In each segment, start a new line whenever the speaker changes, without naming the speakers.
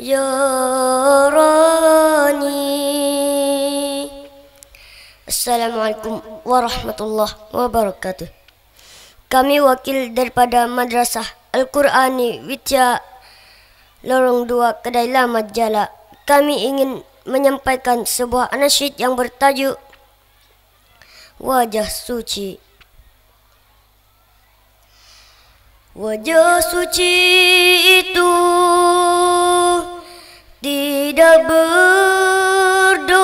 يراني السلام عليكم ورحمة الله وبركاته Kami wakil daripada Madrasah Al-Qurani Widya Lorong 2 Kedai Lama Jala. Kami ingin menyampaikan sebuah anasyid yang bertajuk Wajah Suci. Wajah suci itu tidak berdosa.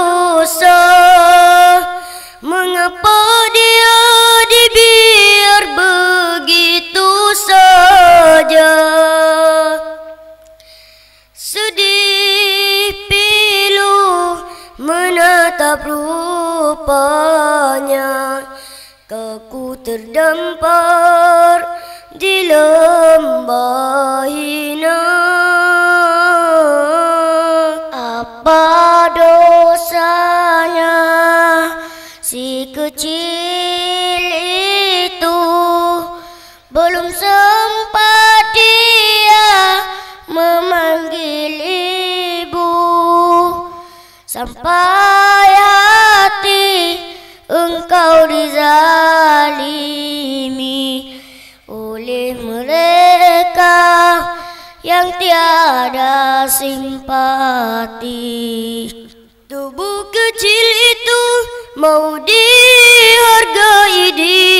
Mengapa dia dibiar begitu saja? Sedih pilu menatap rupanya. Kaku terdampar đi lơm bờ hi nó. À ba tiada simpati. Tubuh kecil itu mau dihargai, dihormati,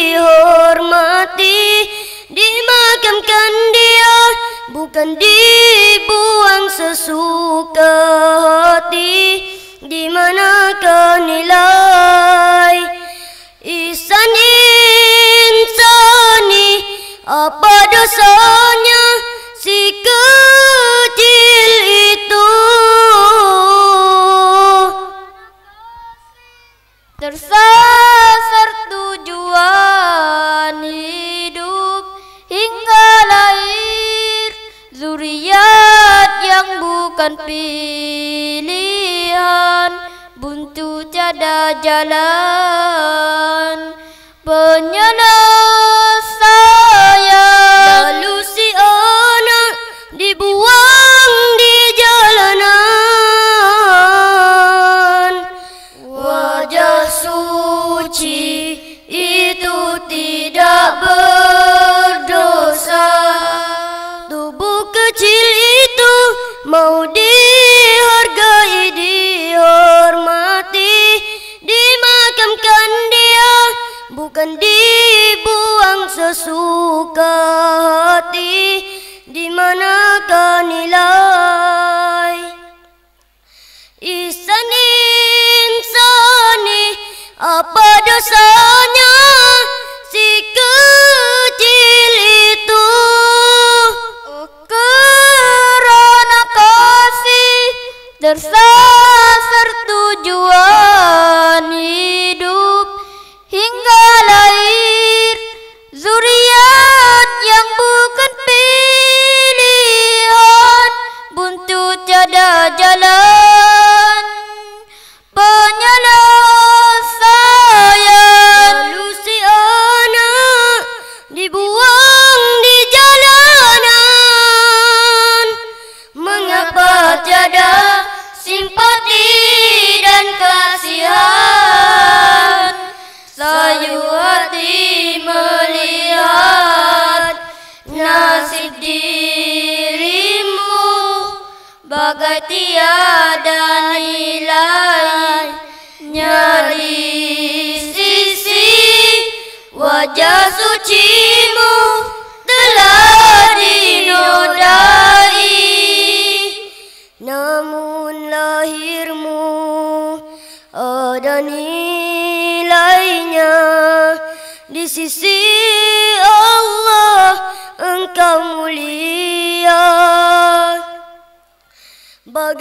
tersasar tujuan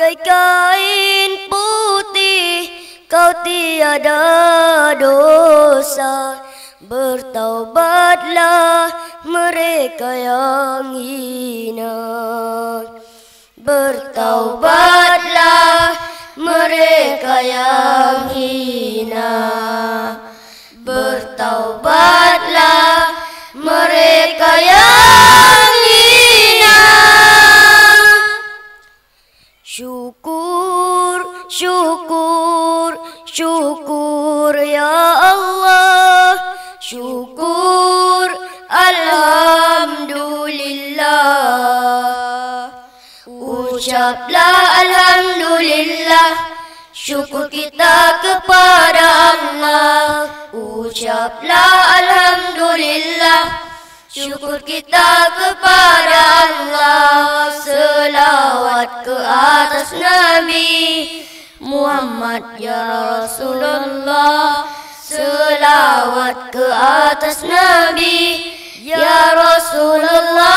Bagai kain putih kau tiada dosa. Bertaubatlah mereka yang hina. Bertaubatlah mereka yang hina. Bertaubatlah mereka yang Ucaplah Alhamdulillah. Syukur kita kepada Allah. Ucaplah Alhamdulillah. Syukur kita kepada Allah. Selawat ke atas Nabi Muhammad ya Rasulullah. Selawat ke atas Nabi Ya Rasulullah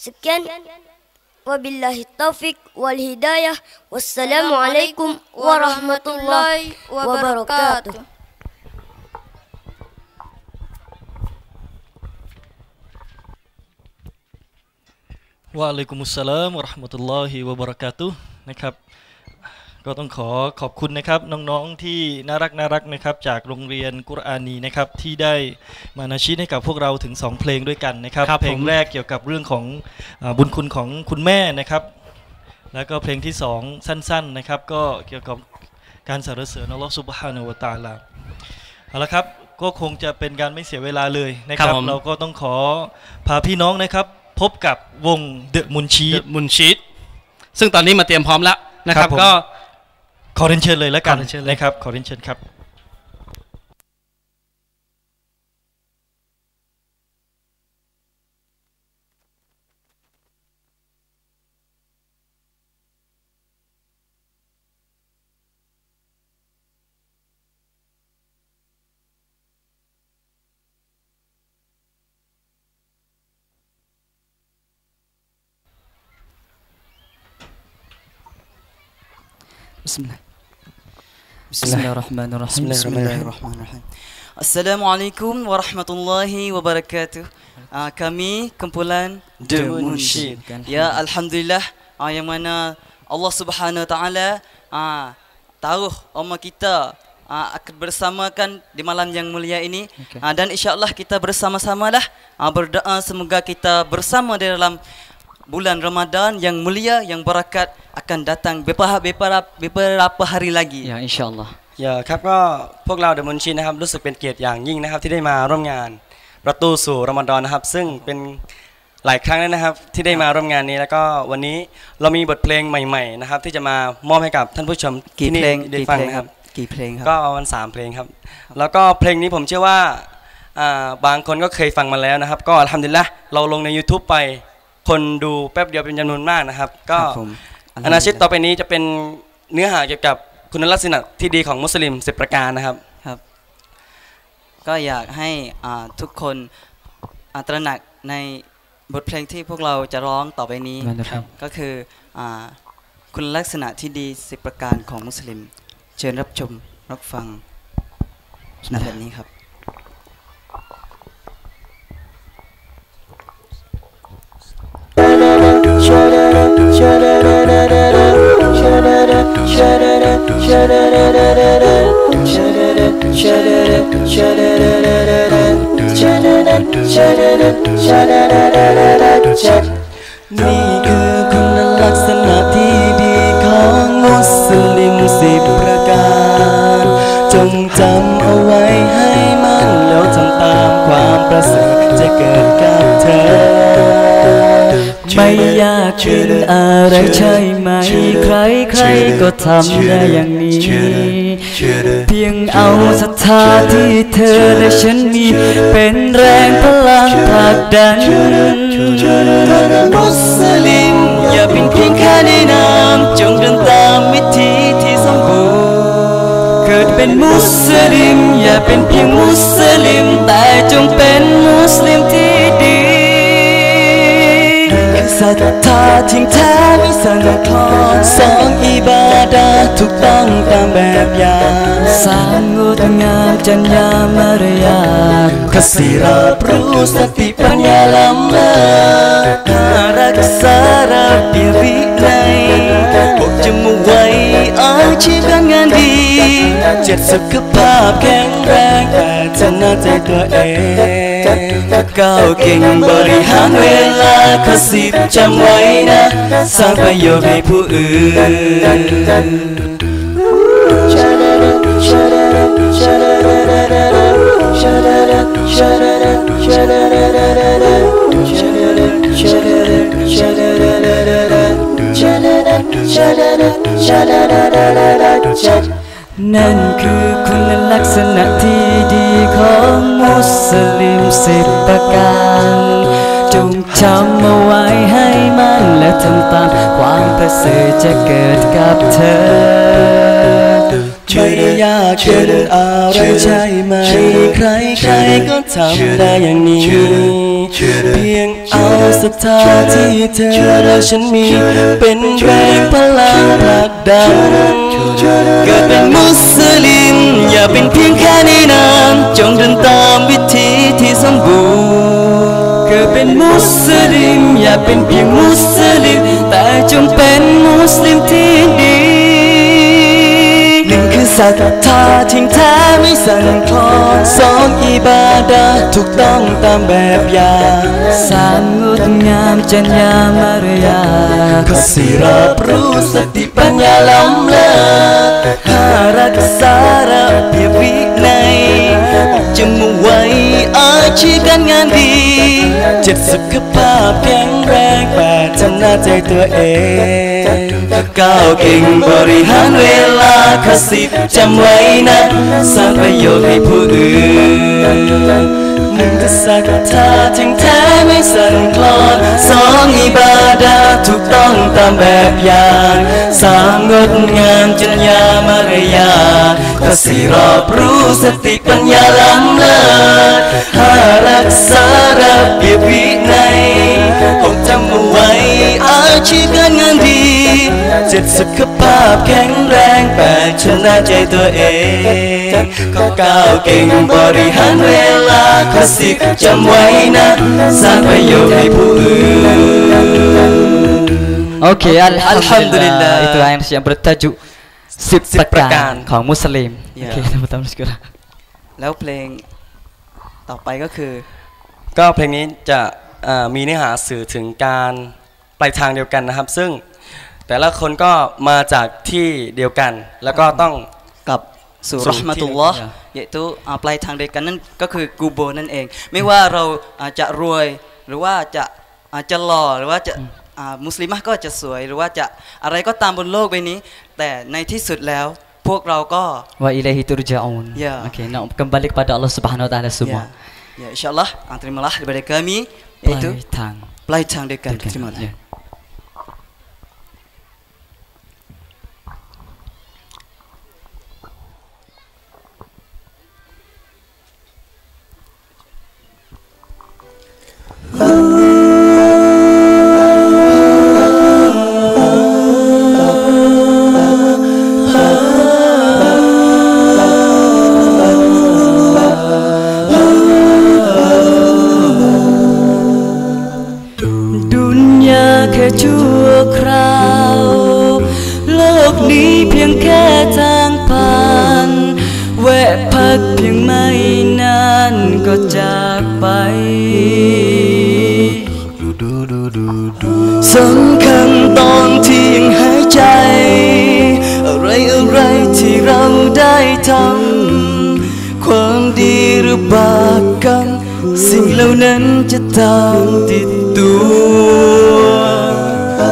Sekian Wabillahi taufik wal hidayah Wassalamualaikum warahmatullahi wabarakatuh
Waalaikumsalam warahmatullahi wabarakatuhนะครับ ก็ต้องขอขอบคุณนะครับน้องๆที่น่ารักน่ารักนะครับจากโรงเรียนกุรอานีนะครับที่ได้มานาชิดให้กับพวกเราถึง 2 เพลงด้วยกันนะครับ
ครับผม
เพลงแรกเกี่ยวกับเรื่องของอาบุญคุณของคุณแม่นะครับ แล้วก็เพลงที่ 2 สั้นๆนะครับ ก็เกี่ยวกับการสรรเสริญอัลลอฮฺซุบฮานะฮูวะตะอาลาเอาละครับก็คงจะเป็นการไม่เสียเวลาเลยนะค
ครั
รั
บบผม
เราก็ต้องขอพาพี่น้องนะครับ พบกับวงเดอะมุนชี
เดอะมุนชีตซึ่งตอนนี้มาเตรียมพร้อมแล้วนะค
ครั
รับบ
ผม
ก็
ขอเรียนเชิญเลยแล้วกัน
ขอเรียนเชิญเลย
นะครับขอเรียนเชิญครับ
Bismillahirrahmanirrahim. Bismillahirrahmanirrahim. Assalamualaikum warahmatullahi wabarakatuh. Ah, kami kumpulan
The Munshid.
Ya alhamdulillah ah, yang mana Allah Subhanahu taala Tahu taruh umat kita ah, akan bersamakan di malam yang mulia ini okay. dan insyaallah kita bersama-samalah berdoa semoga kita bersama di dalam bulan Ramadan yang mulia yang berakat akan datang beberapa beberapa beberapa hari lagi.
Ya insyaallah
อย่าครับก็พวกเราเดอะมุนชินนะครับรู้สึกเป็นเกียรติอย่างยิ่งนะครับที่ได้มาร่วมงานประตูสู่รอมฎอนนะครับ ซึ่งเป็นหลายครั้งแล้วนะครับที่ได้มาร่วมงานนี้แล้วก็วันนี้เรามีบทเพลงใหม่ ๆ นะครับ ที่จะมามอบให้กับท่านผู้ชม
กี่
ที่
เพลง
ได้
กี่
ฟัง
เพลง
นะ
ค
ค
รั
รับ บ
กี่เพลงครับ
ก็ประมาณสามเพลงครับ แล้วก็เพลงนี้ผมเชื่อว่าอ่าบางคนก็เคยฟังมาแล้วนะครับ ก็ทำดีละเราลงใน YouTube ไป คนดูแป๊บเดียวเป็นจำนวนมากนะครับ ก็
ครับผม
อนาชิตต่อไปนี้จะเป็นเนื้อหาเกี่ยวกับคุณลักษณะที่ดีของมุสลิม10ประการนะครับ
ครับ ก็อยากให้อ่าทุกคนอ่าตระหนักในบทเพลงที่พวกเราจะร้องต่อไปนี้
ครับ
ก็คืออ่าคุณลักษณะที่ดี10ประการของมุสลิม เชิญรับชมรับฟังในแบบนี้ครับ
นี่คือคุณลักษณะที่ดีของมุสลิมสิบประการ จงจำเอาไว้ให้มั่นแล้วทำตามความประสริฐจะเกิดกับเธอ ไม่ยากเกินอะไรใช่ไหม ใครใครก็ทำได้อย่างนี้ เพียงเอาศรัทธาที่เธอและฉันมี เป็นแรงพลังผลักดันมุสลิมอย่าเป็นเพียงแค่ในนามจงเดินตามวิธีที่สมบูรณ์เกิดเป็นมุสลิม อย่าเป็นเพียงมุสลิม แต่จงเป็นมุสลิมที่ ศรัทธาทิ้งแท้ไม่สั่นคลอนสองอิบาดาถูกต้องตามแบบอย่างสร้างงดงามจัญญามารยาทคสิรับรู้สติปัญญาล้ำเลิศรักษาระเบียบวินัยพวกจะมาไว้อาชีพ จเจ็ดสุขภาพแข็งแรงแต่จะน่าใจตัวเองก้าวเก่งบริหารเวลาข้อสิบจำไว้นะ สร้างประโยชน์ให้ผู้อื่น นั่นคือคุณลักษณะที่ดีของมุสลิมสิบประการจงจำเอาไว้ให้มั่นและทำตามความประเสริฐจะเกิดกับเธอ ไม่ได้ยากเกินอะไรใช่ไหม ใครใครก็ทำได้อย่างนี้ เพียงเอาศรัทธาที่เธอและฉันมี เป็นแรงพลังผลักดันเกิดเป็นมุสลิม อย่าเป็นเพียงแค่ในนามจงเดินตามวิธีที่สมบูรณ์เกิดเป็นมุสลิม อย่าเป็นเพียงมุสลิม แต่จงเป็นมุสลิมที่ดีหนึ่งคือ ศรัทธาทิ้งแท้ไม่สั่นคลอนสองอิบาดาถูกต้องตามแบบอย่างสามงดงามจัญญามารยาข้อสี่รับรู้สติปัญญาล้ำเลิศหารักษาระเบียบวินัยจมูกไว้อาชีพการงานดี เจ็ดสุขภาพแข็งแรงแป ชนะใจตัวเองก้าวเก่งบริหารเวลาข้อสิบจำไว้นะสร้างประโยชน์ให้ผู้อื่นหนึ่งก็ศรัทธาถึงแท้ไม่สั่นคลอนสองอิบาดาถูกต้องตามแบบอย่างสามงดงามจัญญามารยาข้อสี่รอบรู้สติปัญญาล้ำเลิศห้ารักษาระเบียบวินัยหกจำเอาไว้อาชีพการงานดีเจ็ดสุขภาพแข็งแรงแปดชนะใจตัวเองข้อเก้าเก่งบริหารเวลาข้อสิบจำไว้นะสร้างประโยชน์ให้ผู้อื่น
Okey,
Alhamdulillah.
Alhamdulillah. Itu ayat yang bertajuk Sip
Sip
Pekan
Pekan.
ของมุสลิม
Ya.
โอเคท่านผู้ชมสกุล
แล้วเพลงต่อไปก็คือ
ก็เพลงนี้จะเอ่อมีเนื้อหาสื่อถึงการ ปลายทางเดียวกันนะครับ ซึ่งแต่ละคนก็มาจากที่เดียวกัน แล้วก็ต้อง
กับสู่
สู่
รหมะตุลลอฮ์
ที่
yaitu อ่าปลายทางเดียวกันนั่นก็คือกูโบนั่นเอง ไม่ว่าเราอ่าจะรวยหรือว่าจะอ่าจะหล่อหรือว่าจะอ่ามุสลิมะก็จะสวยหรือว่าจะอะไรก็ตามบนโลกใบนี้ แต่ในที่สุดแล้วพวกเราก็
wa ilaihi turja'un.
Ya.
Okey, nak kembali kepada Allah Subhanahu Wa Taala
ya,
semua.
ya insyaallah ah, terimalah daripada kami yaitu
ปลายทาง
ปลายทางเดียวกัน terima สิ่งเหล่านั้นจะตามติดตัว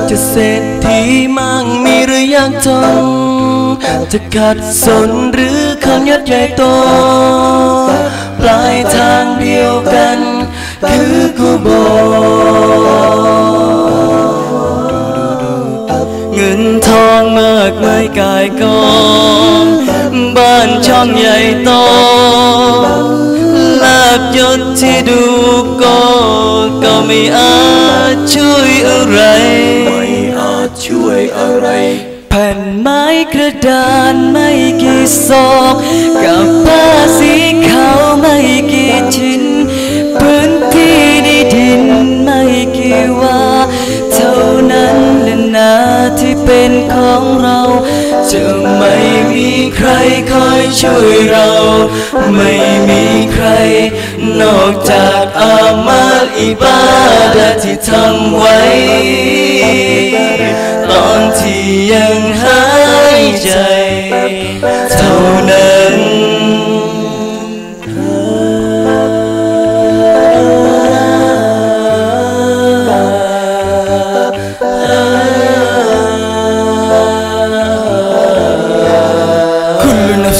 จะเศรษฐีมั่งมีหรือยังจนจะขัดสนหรือคนยศใหญ่โตปลายทางเดียวกัน คือกูโบเงินทองมากมายกายกองบ้านช่องใหญ่โตาบยศที่ดูก็ก็ไม่อาจช่วยอะไรไม่อาจช่วยอะไรแผ่นไม้กระดานไม่กี่ซอกกับผ้าสี ช่วยเรา ไม่มีใคร นอกจากอามาอิบาดะที่ทำไว้ ตอนที่ยังหายใจ เท่านั้น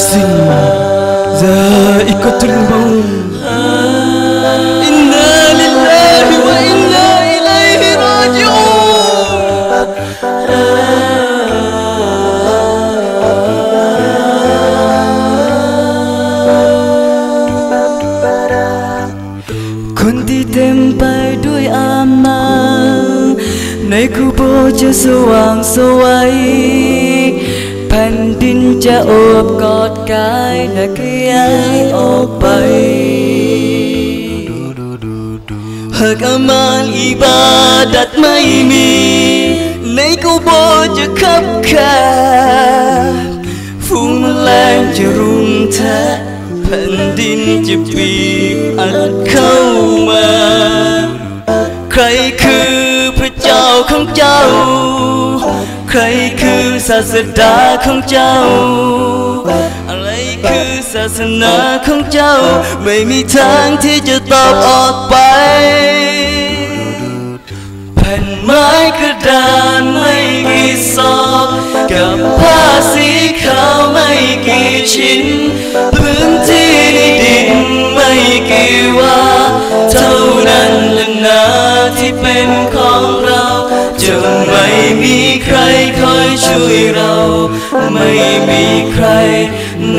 السلمى ذائقة الموت إنا لله وإنا إليه راجعون Con đi đêm bay đuôi ama Nay cứ bố cho sâu นคูโบจะสว่างสวัยแผ่นดินจะโอบกอดกายและขยายออกไป หากอามาลอิบาดัดไม่มี ในกูโบจะคับแคบฝูงแมลงจะรุมแทะแผ่นดินจะบีบอัดเข้ามา ใครคือพระเจ้าของเจ้า ใครคือศาสดาของเจ้า อะไรคือศาสนาของเจ้า ไม่มีทางที่จะตอบออกไปแผ่นไม้กระดานไม่กี่ซองกับผ้าสีขาวไม่กี่ชิ้น พื้นที่ในดินไม่กี่ว่าเท่านั้นและนาที่เป็นของเราจะไม่ คอยช่วยเรา ไม่มีใคร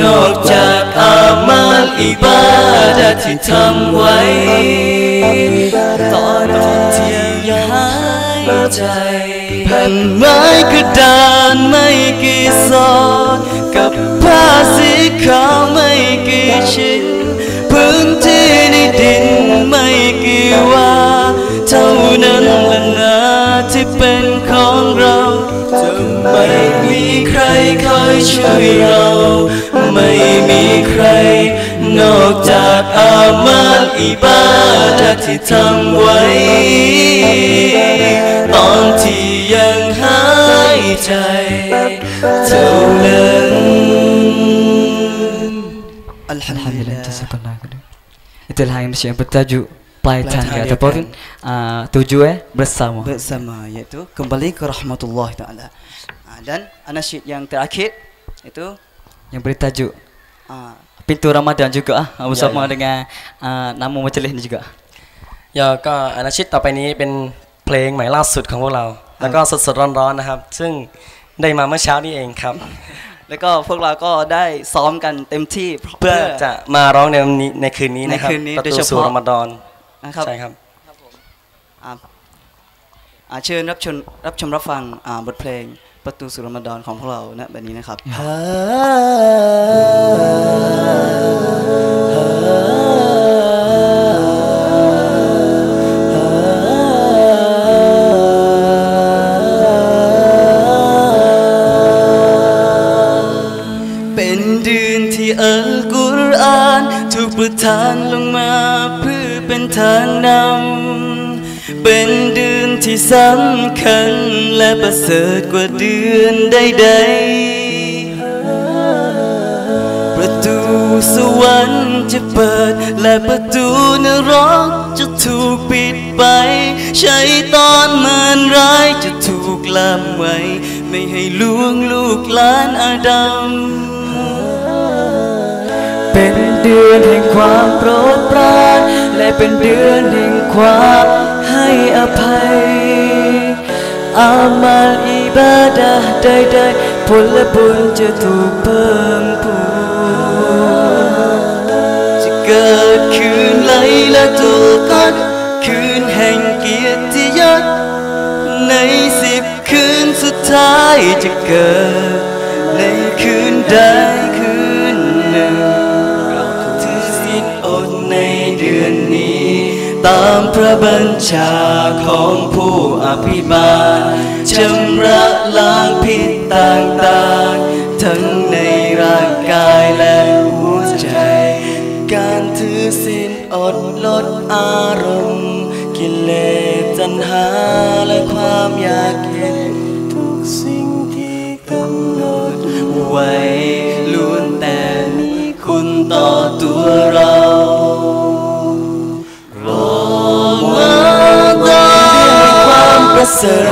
นอกจากอามาลอิบาดะที่ทำไว้ ตอนที่ยังหายใจแผ่นไม้กระดานไม่กี่ซองกับผ้าสีขาวไม่กี่ชิ้น พื้นที่ในดินไม่กี่ว่า ใครคอยช่วยเรา ไม่มีใคร นอกจากอามาลอิบาดะห์ที่ทำไว้ ตอนที่ยังหายใจ เท่านั้น
Alhamdulillah jazakallah khairan. Itulah yang yang bertajuk Pelaitan
Pelaitan
ataupun
kan?
uh, tujuh eh bersama.
bersama iaitu kembali ke rahmatullah taala. Ha, dan anasyid yang terakhir itu
Yang bertajuk
ha,
Pintu Ramadan juga ah bersama
Ya, ya.
dengan uh, nama majelis ni juga.
ยาก็อนาชิตต่อไปนี้เป็นเพลงใหม่ล่าสุดของพวกเรา แล้วก็สดๆร้อนๆนะครับ ซึ่งได้มาเมื่อเช้านี้เองครับ
แล้วก็พวกเราก็ได้ซ้อมกันเต็มที่
เพื่อจะมาร้องในวันนี้ในคืนนี้นะครับ
ในคืนนี้
ประ
โดย
ตู
เฉพาะ
สู่รอมฎอน
นะครับ
ใช่ครับ
อ่าอ่าเชิญรับชมรับชมรับฟังอ่าบทเพลง ประตูสู่รอมฎอนของพวกเราณแบบนี้นะครับเป็นเดือนที่อัลกุรอานถูกประทานลงมาเพื่อเป็นทางนำเป็นเดือน ที่สำคัญและประเสริฐกว่าเดือนใดๆ ประตูสวรรค์จะเปิดและประตูนรกจะถูกปิดไป ใช้ตอนมารร้ายจะถูกล่ามไว้ ไม่ให้ลวงลูกหลานอาดัม
เป็นเดือนแห่งความโปรดปราน และเป็นเดือนแห่งความ อภัย อามาลอิบาดะห์ใดๆผลบุญจะถูกเพิ่มพูน
จะเกิดคืนไลละตุลกัดคืนแห่งเกียรติยศในสิบคืนสุดท้ายจะเกิด ในคืนใดคืนหนึ่งเราถือศีลอดในเดือนนี้ ตามพระบัญชาของผู้อภิบาลชำระล้างผิดต่างๆ ทั้งในร่างกายและหัวใจ การถือศีลอดลดอารมณ์ กิเลสตัณหาและความอยากเห็นทุกสิ่งที่กำหนดไว้ล้วนแต่มีคุณต่อตัวเรา ค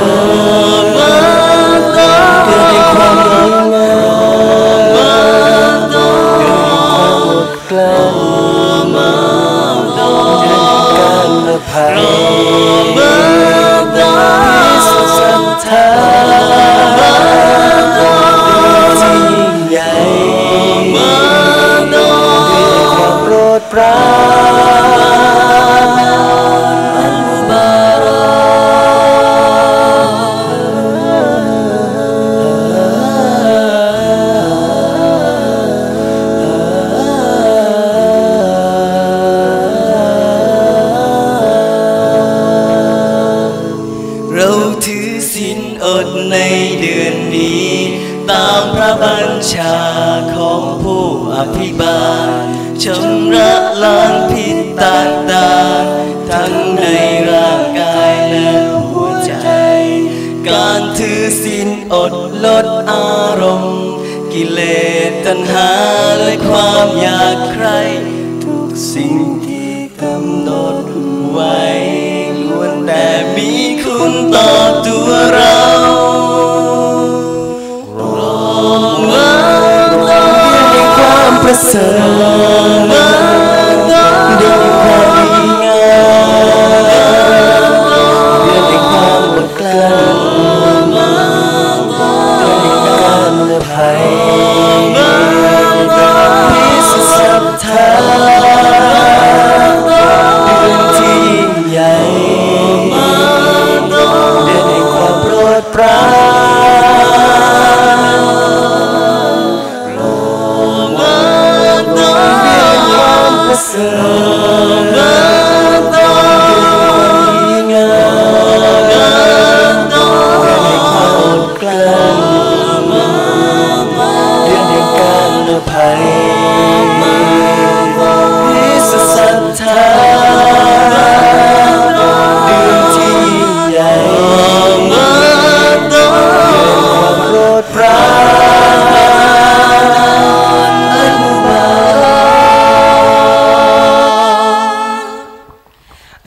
ารมณ์ กิเลสตัณหาและความอยากใคร ทุกสิ่งที่กำหนดไว้ล้วนแต่มีคุณต่อตัวเรารองมาเดือนแห่งความประเสริฐ อภัยพิสุทธิ์ศรัทธาเดือนที่ยิ่งใหญ่เดือนแห่งความโปรดปรานรอมาเดือนความประเสริฐ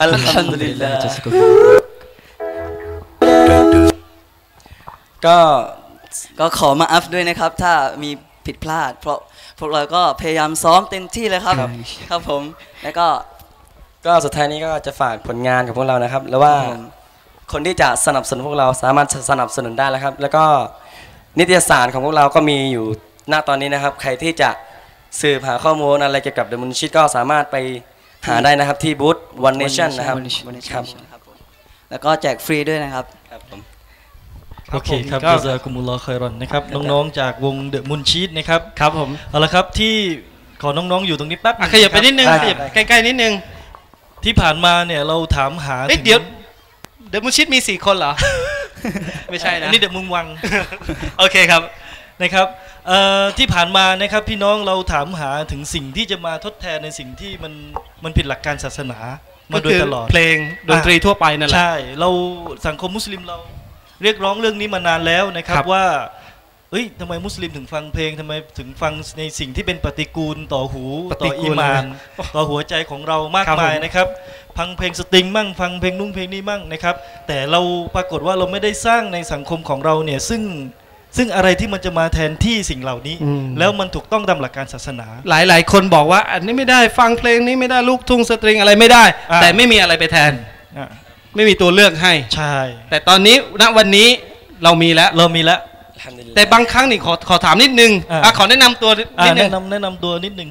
กอัลฮัมดุลิลลาห์ก็
ก็ขอมาอัพด้วยนะครับ ถ้ามีผิดพลาด เพราะพวกเราก็พยายามซ้อมเต็มที่เลยครับ ครับผม แล้วก็
ก็สุดท้ายนี้ก็จะฝากผลงานของพวกเรานะครับ แล้วว่า
ครับผม
คนที่จะสนับสนุนพวกเราสามารถสนับสนุนได้แล้วครับ แล้วก็นิตยสารของพวกเราก็มีอยู่หน้าตอนนี้นะครับ ใครที่จะสืบหาข้อมูลอะไรเกี่ยวกับเดอะมุนชิตก็สามารถไป หาได้นะครับที่บูธ One Nation นะครับ
One Nation
ครับ
ครับผมแล้วก็แจกฟรีด้วยนะครับ
ครับผม
โอเคครับ
ก็
จาซากุมุลลอฮ์คอยรอนนะครับน้องๆจากวงเดอะมุนชีตนะครับ
ครับผม
เอาละครับที่ขอน้องๆอยู่ตรงนี้แป๊บ
อะขยับไปนิดนึง
ครับ
ขยับใกล้ๆนิดนึง
ที่ผ่านมาเนี่ยเราถามหา
เอ้ย
ถึง
เดี๋ยวเดอะมุชิตมีสี่คนเหรอไม่ใช่
อั
นะ
นนี้เดอะมุงวัง
โอเคครับ
นะครับเอ่อที่ผ่านมานะครับพี่น้องเราถามหาถึงสิ่งที่จะมาทดแทนในสิ่งที่มันมันผิดหลักการศาสนามาโดยตลอด
เพลงดนตรีทั่วไปนั่นแหละ
ใช่เราสังคมมุสลิมเราเรียกร้องเรื่องนี้มานานแล้วนะครับ
ครับ
ว่าเอ้ยทำไมมุสลิมถึงฟังเพลงทำไมถึงฟังในสิ่งที่เป็นปฏิกูลต่อหู
ป
ต่
ฏิ
อ
กู
อี
ล
มาน ต่อหัวใจของเรามาก
ครับ
มาย
ผม
นะครับฟังเพลงสตริงมั่งฟังเพลงนุ่งเพลงนี้มั่งนะครับ แต่เราปรากฏว่าเราไม่ได้สร้างในสังคมของเราเนี่ยซึ่ง ซึ่งอะไรที่มันจะมาแทนที่สิ่งเหล่านี้
อืม
แล้วมันถูกต้องตามหลักการศาสนา
หลาย ๆ คนบอกว่า อันนี้ไม่ได้ฟังเพลงนี้ไม่ได้ลูกทุ่งสตริงอะไรไม่ได้
อ่า
แต่ไม่มีอะไรไปแทน
อะ
ไม่มีตัวเลือกให้
ใช่
แต่ตอนนี้ณวันนี้เรามีแล้ว
เรามีแล้ว
Alhamdulillah
แต่บางครั้งนี่ขอขอถามนิดนึง
อ่า
อะขอแนะนำตัว
อะ
นิดนึ
แนะ
ง
นำแนะนำตัวนิดนึง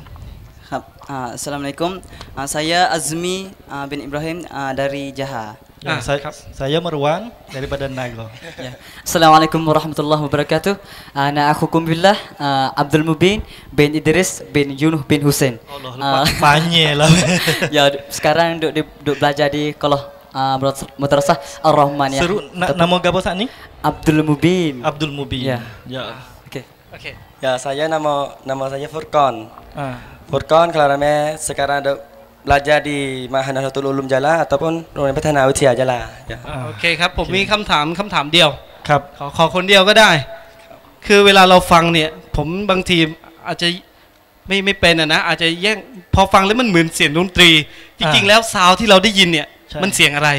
ครับอ่า Assalamualaikum Ah, saya Azmi ah, bin Ibrahim ah, dari Jaha
Ya, ah,
saya,
kap.
saya Merwan daripada Nago.
ya. Assalamualaikum warahmatullahi wabarakatuh. Ana akhukum billah uh, Abdul Mubin bin Idris bin Yunuh bin Husain.
Allah, uh, lah.
ya, sekarang duk, duk, duk belajar di kalau uh, eh, madrasah Ar-Rahman ya.
Seru na nama gabo saat ni?
Abdul Mubin.
Abdul Mubin.
Ya.
Ya.
Oke. Okay. Oke. Okay.
Ya, saya nama nama saya Furqan.
Ah.
Furqan kelarame sekarang ada belajar di Mahanatul Ulum Jala ataupun Rombongan Pathana Witya Jala. Ya.
อ่า
โอเคครับผมมีคำถามคำถามเดียว
ครับ
ขอขอคนเดียวก็ได้ คือเวลาเราฟังเนี่ย ผมบางทีอาจจะไม่ไม่เป็นอะนะอาจจะแย่งพอฟังแล้วมันเหมือนเสียงดนตรี จริงๆแล้วซาวด์ที่เราได้ยินเนี่ย
ใช่
มันเสียงอะไร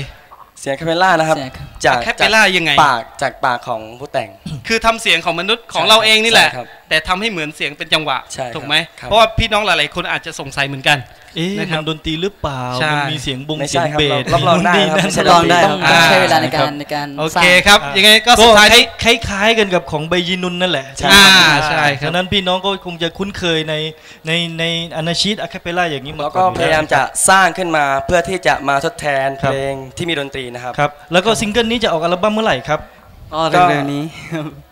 เสียงคาเปล่านะครับ
เสียงครับ
จาก
แคปเปล่ายังไง
ปากจากปากของผู้แต่ง
คือทำเสียงของมนุษย์ของ
ใช่
เราเองนี่แหละ
ใช่ครับ
แต่ทำให้เหมือนเสียงเป็นจังหวะ
ใช่ครับ
ถูกไหม
ครับ
เพราะว่าพี่น้องหลายๆคนอาจจะสงสัยเหมือนกัน
เอ๊ะ
นะครับ
มันดนตรีหรือเปล่า
ใช่
มันมีเสียงบง
ไม่
เสีย
ใช่
ง
ครับ
เบส
รับรองได้
มี
ครับ
นั่น
ไม่ใช่
ลองได้ต้อง
อ่า
ใช้เวลาในการในการ
โอ
สร้า
เค
ง
ครับ ยังไงก็สุดท้ายนี้
คล้ายๆกันกับของใบยีนุนนั่นแหละ
ใช่
อ่าใช่ครับ
ฉะนั้นพี่น้องก็คงจะคุ้นเคยในในในอนาชีตอะคาเปล่าอย่างนี้มา
แล้ว
ก่
ก็
อนอ
พยายาม
แล้ว
จะสร้างขึ้นมาเพื่อที่จะมาทดแทน
ครับ
เพลงที่มีดนตรีนะครับ
ครับแล้วก็ซิงเกิลนี้จะออกอัลบั้มเมื่อไหร่ครับ
ก็เร็วๆนี้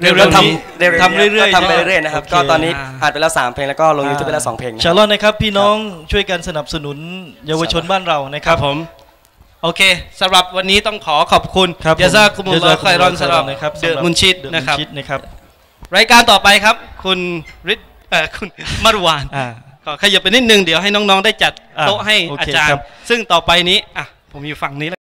เร็วๆ
ก็
นี้
ทำเรื่อยๆ
ทำเรื่อยๆ
ก็ทำไปเรื่อยๆนะครับ
โอเค
ก็ตอนนี้
อ่า
อัดไปแล้ว3เพลงแล้วก็ลงยูทูบไปแล้ว2เพลงนะ
ชาลอนนะครับพี่น้องช่วยกันสนับสนุนเยาวชนบ้านเรานะค
ค
รั
รับบผมโอเคสำหรับวันนี้ต้องขอขอบคุณ
ครับ
ยาซากุมุลลอฮ์ไครอนสำหรับ
นะครับ
เดอะมุนชิด
เดอะ
นะครับ
มุนชิดนะครับ
รายการต่อไปครับ คุณริดเอ่อคุณมารวาน
อ่า
ก็ขยับไปนิดนึงเดี๋ยวให้น้องๆได้จัด
อะ
โต๊ะให้
โอเค
อาจาร
ครั
ย์
บ
ซึ่งต่อไปนี้อะผมอยู่ฝั่งนี้